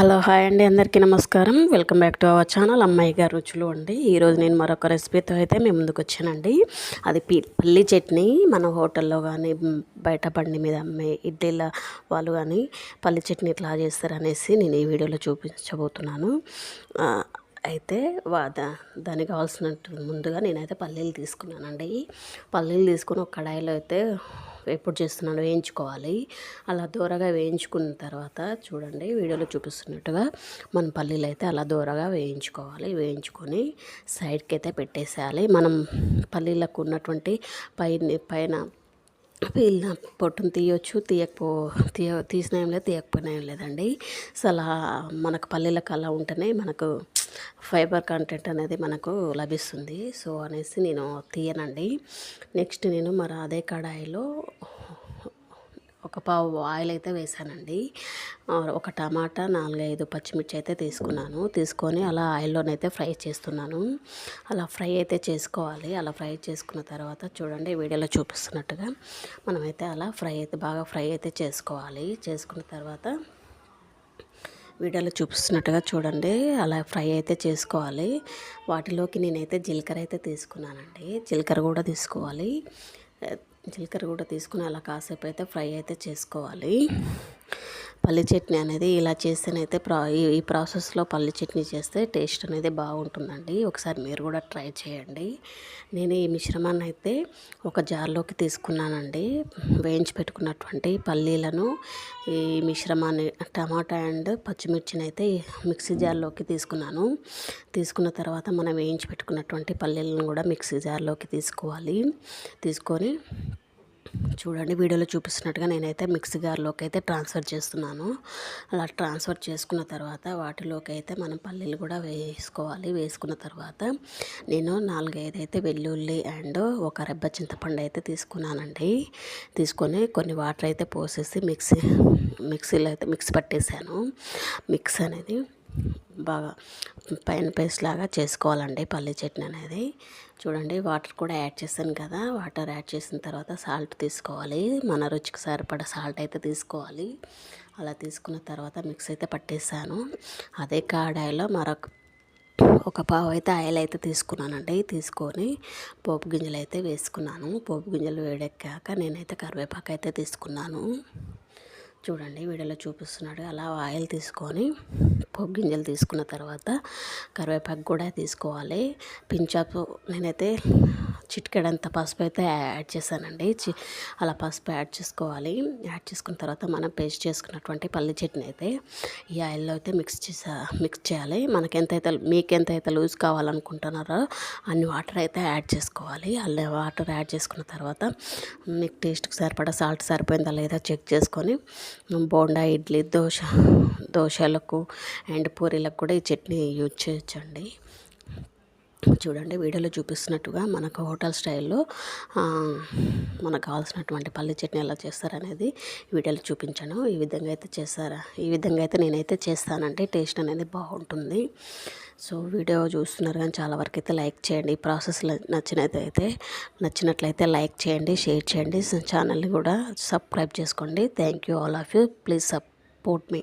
Hello hi అండి. అందరికీ నమస్కారం. Welcome back to our channel. అమ్మాయి గారు రుచులు అండి. ఈరోజు నేను మరొక రెసిపీతో అయితే మేము ముందుకు వచ్చానండి. అది పి పల్లి చట్నీ. మన హోటల్లో కానీ బయట బండి మీద అమ్మే ఇడ్లీల వాళ్ళు కానీ పల్లి చట్నీ ఇట్లా చేస్తారు అనేసి నేను ఈ వీడియోలో చూపించబోతున్నాను. అయితే వా దా దానికి కావాల్సినట్టు ముందుగా నేనైతే పల్లీలు తీసుకున్నానండి. పల్లీలు తీసుకుని ఒక కడాయిలో అయితే ఎప్పుడు చేస్తున్నాను వేయించుకోవాలి. అలా దూరగా వేయించుకున్న తర్వాత చూడండి వీడియోలో చూపిస్తున్నట్టుగా మన పల్లీలు అయితే అలా దూరగా వేయించుకోవాలి. వేయించుకొని సైడ్కి అయితే పెట్టేసేయాలి. మనం పల్లీలకు ఉన్నటువంటి పైన పైన వీళ్ళ పొట్టును తీయొచ్చు తీయకపో తీయ తీసిన ఏం లేదు తీయకపోయినా ఏం లేదండి. సో అలా మనకు పల్లీలకు అలా ఉంటేనే మనకు ఫైబర్ కంటెంట్ అనేది మనకు లభిస్తుంది. సో అనేసి నేను తీయనండి. నెక్స్ట్ నేను మరి అదే కడాయిలో ఒక పావు ఆయిల్ అయితే వేసానండి. ఒక టమాటా నాలుగైదు పచ్చిమిర్చి అయితే తీసుకున్నాను. తీసుకొని అలా ఆయిల్లోనైతే ఫ్రై చేస్తున్నాను. అలా ఫ్రై అయితే చేసుకోవాలి. అలా ఫ్రై చేసుకున్న తర్వాత చూడండి వీడియోలో చూపిస్తున్నట్టుగా మనమైతే అలా ఫ్రై అయితే బాగా ఫ్రై అయితే చేసుకోవాలి. చేసుకున్న తర్వాత వీడియోలో చూపిస్తున్నట్టుగా చూడండి. అలా ఫ్రై అయితే చేసుకోవాలి. వాటిలోకి నేనైతే జీలకర్ర అయితే తీసుకున్నానండి. జీలకర్ర కూడా తీసుకోవాలి. జీలకర్ర కూడా తీసుకుని అలా కాసేపు అయితే ఫ్రై అయితే చేసుకోవాలి. పల్లి చట్నీ అనేది ఇలా చేస్తేనైతే ప్రా ఈ ప్రాసెస్లో పల్లి చట్నీ చేస్తే టేస్ట్ అనేది బాగుంటుందండి. ఒకసారి మీరు కూడా ట్రై చేయండి. నేను ఈ మిశ్రమాన్ని అయితే ఒక జార్లోకి తీసుకున్నానండి. వేయించి పెట్టుకున్నటువంటి పల్లీలను ఈ మిశ్రమాన్ని టమాటా అండ్ పచ్చిమిర్చిని అయితే మిక్సీ జార్లోకి తీసుకున్నాను. తీసుకున్న తర్వాత మనం వేయించి పెట్టుకున్నటువంటి పల్లీలను కూడా మిక్సీ జార్లోకి తీసుకోవాలి. తీసుకొని చూడండి వీడియోలో చూపిస్తున్నట్టుగా నేనైతే మిక్సీ గారిలోకి అయితే ట్రాన్స్ఫర్ చేస్తున్నాను. అలా ట్రాన్స్ఫర్ చేసుకున్న తర్వాత వాటిలోకి అయితే మనం పల్లీలు కూడా వేసుకోవాలి. వేసుకున్న తర్వాత నేను నాలుగైదు అయితే వెల్లుల్లి అండ్ ఒక రెబ్బ చింతపండు అయితే తీసుకున్నానండి. తీసుకొని కొన్ని వాటర్ అయితే పోసేసి మిక్సీ మిక్సీలో అయితే మిక్స్ పట్టేశాను మిక్స్ అనేది బాగా పైన పేస్ట్ లాగా చేసుకోవాలండి పల్లీ చట్నీ అనేది. చూడండి వాటర్ కూడా యాడ్ చేశాను కదా. వాటర్ యాడ్ చేసిన తర్వాత సాల్ట్ తీసుకోవాలి. మన రుచికి సరిపడ సాల్ట్ అయితే తీసుకోవాలి. అలా తీసుకున్న తర్వాత మిక్స్ అయితే పట్టేసాను అదే కాడాయిలో మరొక ఒక పావు అయితే ఆయిల్ అయితే తీసుకున్నానండి. తీసుకొని పోపు గింజలు అయితే వేసుకున్నాను. పోపు గింజలు వేడెక్కాక నేనైతే కరివేపాకు అయితే తీసుకున్నాను. చూడండి వీడియోలో చూపిస్తున్నాడు. అలా ఆయిల్ తీసుకొని పోపు గింజలు తీసుకున్న తర్వాత కరివేపాకు కూడా తీసుకోవాలి. పించాపు నేనైతే చిటికెడంత పసుపు అయితే యాడ్ చేశానండి. చి అలా పసుపు యాడ్ చేసుకోవాలి. యాడ్ చేసుకున్న తర్వాత మనం పేస్ట్ చేసుకున్నటువంటి పల్లి చట్నీ అయితే ఈ ఆయిల్లో అయితే మిక్స్ చేసా మిక్స్ చేయాలి. మనకి ఎంతైతే మీకు ఎంతైతే లూజ్ కావాలనుకుంటున్నారో అన్ని వాటర్ అయితే యాడ్ చేసుకోవాలి. అలా వాటర్ యాడ్ చేసుకున్న తర్వాత మీకు టేస్ట్కి సరిపడా సాల్ట్ సరిపోయిందా లేదా చెక్ చేసుకొని బోండా ఇడ్లీ దోశ దోశలకు అండ్ పూరీలకు కూడా ఈ చట్నీ యూజ్ చేయొచ్చండి. చూడండి వీడియోలో చూపిస్తున్నట్టుగా మనకు హోటల్ స్టైల్లో మనకు కావాల్సినటువంటి పల్లి చట్నీ ఎలా చేస్తారనేది వీడియోలో చూపించాను. ఈ విధంగా అయితే చేస్తారా? ఈ విధంగా అయితే నేనైతే చేస్తానంటే టేస్ట్ అనేది బాగుంటుంది. సో వీడియో చూస్తున్నారు కానీ చాలా వరకు అయితే లైక్ చేయండి. ఈ ప్రాసెస్ నచ్చినట్లయితే నచ్చినట్లయితే లైక్ చేయండి షేర్ చేయండి. ఛానల్ని కూడా సబ్స్క్రైబ్ చేసుకోండి. Thank you all of you. Please support me.